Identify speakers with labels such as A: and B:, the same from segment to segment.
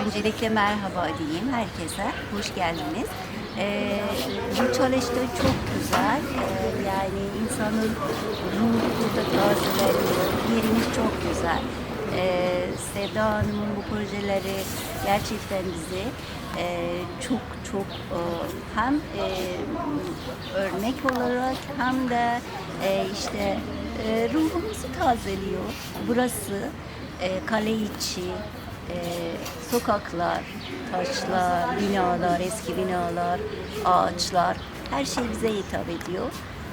A: Öncelikle merhaba diyeyim herkese. Hoş geldiniz. Ee, bu çalışta çok güzel. Ee, yani insanın ruhu burada tazeleniyor. Yerimiz çok güzel. Ee, Sevda Hanım'ın bu projeleri gerçekten bizi e, çok çok e, hem e, örnek olarak hem de e, işte e, ruhumuzu tazeliyor. Burası e, kale içi, e, sokaklar, taşlar, binalar, eski binalar, ağaçlar her şey bize hitap ediyor.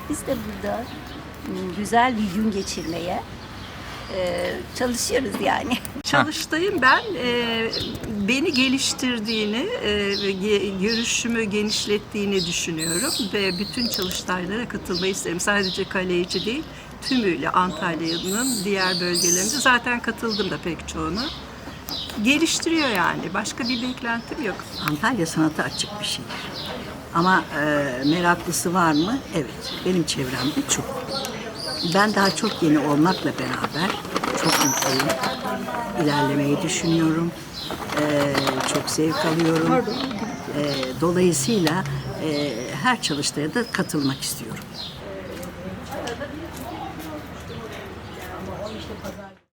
A: Biz de burada m, güzel bir gün geçirmeye e, çalışıyoruz yani.
B: Çalıştayım ben e, beni geliştirdiğini, e, görüşümü genişlettiğini düşünüyorum ve bütün çalıştaylara katılmayı isterim. Sadece kale içi değil, tümüyle Antalya'nın diğer bölgelerinde zaten katıldım da pek çoğuna geliştiriyor yani. Başka bir beklentim yok.
C: Antalya sanata açık bir şey. Ama e, meraklısı var mı? Evet. Benim çevremde çok. Ben daha çok yeni olmakla beraber çok mutluyum. İlerlemeyi düşünüyorum. E, çok zevk alıyorum. E, dolayısıyla e, her çalıştaya da katılmak istiyorum.